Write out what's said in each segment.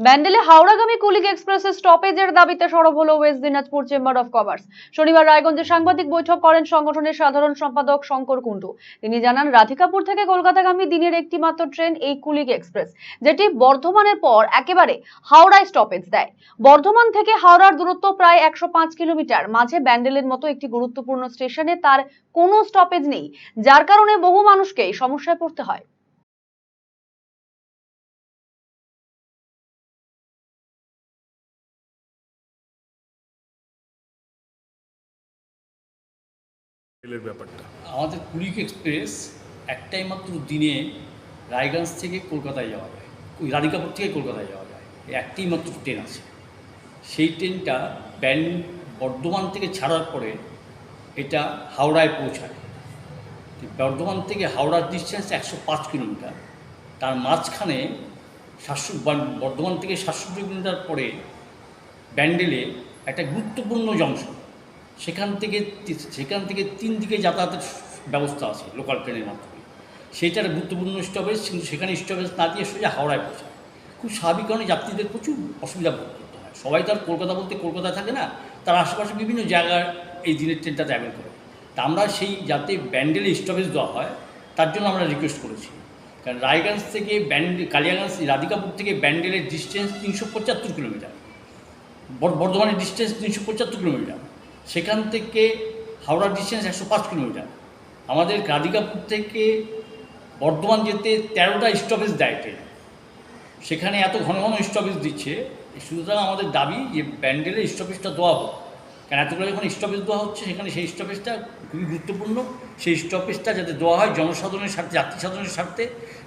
ব্যান্ডেলে হাওড়াগামী কুলিক এক্সপ্রেসের স্টপেজের দাবিতে সরব হলো west Dinajpur chamber of commerce. শনিবার রায়গঞ্জে সাংবাদিক বৈঠক করেন সংগঠনের সাধারণ সম্পাদক শঙ্কর কুণ্ডু। তিনি জানান, রাধিকাপুর থেকে কলকাতাগামী দিনের একটি মাত্র ট্রেন এই কুলিক এক্সপ্রেস, যেটি বর্ধমানের পর একেবারে হাওড়ায় স্টপেজ দেয়। বর্ধমান থেকে হাওড়ার দূরত্ব প্রায় একশো পাঁচ কিলোমিটার। মাঝে ব্যান্ডেলের মতো একটি গুরুত্বপূর্ণ স্টেশনে তার কোনো স্টপেজ নেই, যার কারণে বহু মানুষকেই সমস্যায় পড়তে হয়। রেলের ব্যাপারটা। আমাদের কুলিক এক্সপ্রেস একটাই মাত্র দিনে রায়গঞ্জ থেকে কলকাতায় যাওয়া যায়। রাধিকাপুর থেকে কলকাতায় যাওয়া যায়। একটাই মাত্র ট্রেন আছে। সেই ট্রেনটা ব্যান্ড বর্ধমান থেকে ছাড়ার পরে এটা হাওড়ায় পৌঁছায়। বর্ধমান থেকে হাওড়ার ডিস্টেন্স একশো পাঁচ কিলোমিটার। তার মাঝখানে সাতশো বর্ধমান থেকে সাতষট্টি কিলোমিটার পরে ব্যান্ডেলে একটা গুরুত্বপূর্ণ জংশন সেখান থেকে সেখান থেকে তিন দিকে যাতায়াতের ব্যবস্থা আছে লোকাল ট্রেনের মাধ্যমে। সেইটার গুরুত্বপূর্ণ স্টপেজ কিন্তু সেখানে স্টপেজ না দিয়ে সোজা হাওড়ায় পৌঁছায়। খুব স্বাভাবিক কারণে যাত্রীদের প্রচুর অসুবিধা ভোগ করতে হয়। সবাই তো আর কলকাতা বলতে কলকাতায় থাকে না, তার আশেপাশে বিভিন্ন জায়গায় এই দিনের ট্রেনটা ট্রাভেল করে। তা আমরা সেই যাতে ব্যান্ডেলে স্টপেজ দেওয়া হয়, তার জন্য আমরা রিকোয়েস্ট করেছি। কারণ রায়গঞ্জ থেকে ব্যান্ড কালিয়াগঞ্জ, রাধিকাপুর থেকে ব্যান্ডেলের ডিস্টেন্স তিনশো পঁচাত্তর কিলোমিটার বর্ধমানের ডিস্টেন্স তিনশো পঁচাত্তর কিলোমিটার সেখান থেকে হাওড়া ডিস্টেন্স একশো পাঁচ কিলোমিটার। আমাদের রাধিকাপুর থেকে বর্ধমান যেতে তেরোটা স্টপেজ দেয় ট্রেন সেখানে এত ঘন ঘন স্টপেজ দিচ্ছে সুতরাং আমাদের দাবি যে ব্যান্ডেলের স্টপেজটা দেওয়া হোক। কারণ এতগুলো যখন স্টপেজ দেওয়া হচ্ছে, সেখানে সেই স্টপেজটা খুবই গুরুত্বপূর্ণ। সেই স্টপেজটা যাতে দেওয়া হয় জনসাধারণের স্বার্থে, যাত্রী সাধারণের স্বার্থে।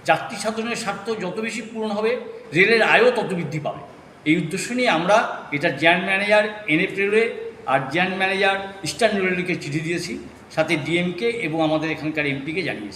যাত্রী সাধারণের স্বার্থ যত বেশি পূরণ হবে, রেলের আয়ও তত বৃদ্ধি পাবে। এই উদ্দেশ্য নিয়ে আমরা এটা জেনারেল ম্যানেজার, এনএফ রেলওয়ে আর জেনারেল ম্যানেজার ইস্টার্ন রেলওয়েকে চিঠি দিয়েছি সাথে ডিএমকে এবং আমাদের এখানকার এমপিকে জানিয়েছি।